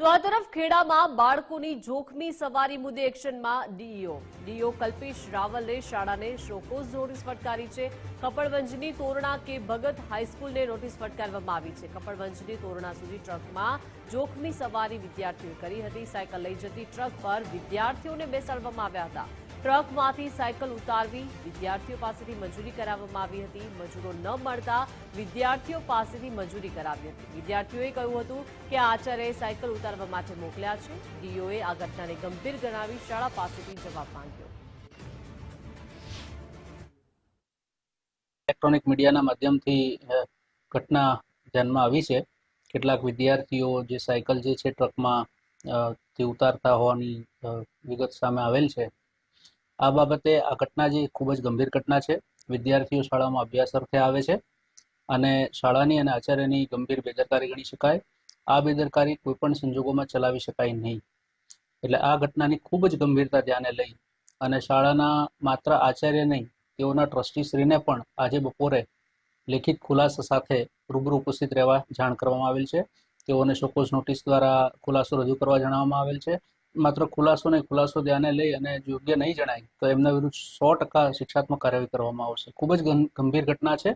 તો આ તરફ ખેડામાં બાળકોની જોખમી સવારી મુદ્દે એક્શનમાં ડીઈઓ. ડીઈઓ કલ્પેશ રાવલે શાળાને શોકોઝ નોટિસ ફટકારી છે. કપડવંજની તોરણા કે ભગત હાઈસ્કૂલને નોટિસ ફટકારવામાં આવી છે. કપડવંજની તોરણા સુધી ટ્રકમાં જોખમી સવારી વિદ્યાર્થીઓએ કરી હતી. સાયકલ લઈ જતી ટ્રક પર વિદ્યાર્થીઓને બેસાડવામાં આવ્યા હતા. ટ્રકમાંથી સાયકલ ઉતારવી, વિદ્યાર્થીઓ પાસેથી મજૂરી કરાવવામાં આવી હતી. મજૂરો ન મળતા વિદ્યાર્થીઓ પાસેથી મજૂરી કરાવી હતી. વિદ્યાર્થીઓએ કહ્યું હતું કે આચાર્યએ સાયકલ ઉતારવા માટે મોકલ્યા છે. ડીઓએ આ ઘટનાને ગંભીર ગણાવી શાળા પાસેથી જવાબ માંગ્યો. ઇલેક્ટ્રોનિક મીડિયાના માધ્યમથી ઘટના ધ્યાનમાં આવી છે. કેટલાક વિદ્યાર્થીઓ જે સાયકલ જે છે ટ્રકમાં થી ઉતારતા હોવાની વિગત સામે આવેલ છે. આ બાબતે આ ઘટના જે ખૂબ જ ગંભીર ઘટના છે. વિદ્યાર્થીઓ શાળામાં અભ્યાસ અર્થે આવે છે અને શાળાની અને આચાર્યની ગંભીર બેદરકારી ગણી શકાય. આ બેદરકારી કોઈપણ સંજોગોમાં ચલાવી શકાય નહીં. એટલે આ ઘટનાની ખૂબ જ ગંભીરતા ધ્યાને લઈ અને શાળાના માત્ર આચાર્ય નહીં, તેઓના ટ્રસ્ટીશ્રીને પણ આજે બપોરે લેખિત ખુલાસા સાથે રૂબરૂ ઉપસ્થિત રહેવા જાણ કરવામાં આવેલ છે. તેઓને શોકોઝ નોટિસ દ્વારા ખુલાસો રજૂ કરવા જણાવવામાં આવેલ છે. માત્ર ખુલાસો નહીં, ખુલાસો ધ્યાને લઈ અને યોગ્ય નહીં જણાય, તો એમના વિરુદ્ધ સો ટકા શિક્ષાત્મક કાર્યવાહી કરવામાં આવશે. ખૂબ જ ગંભીર ઘટના છે.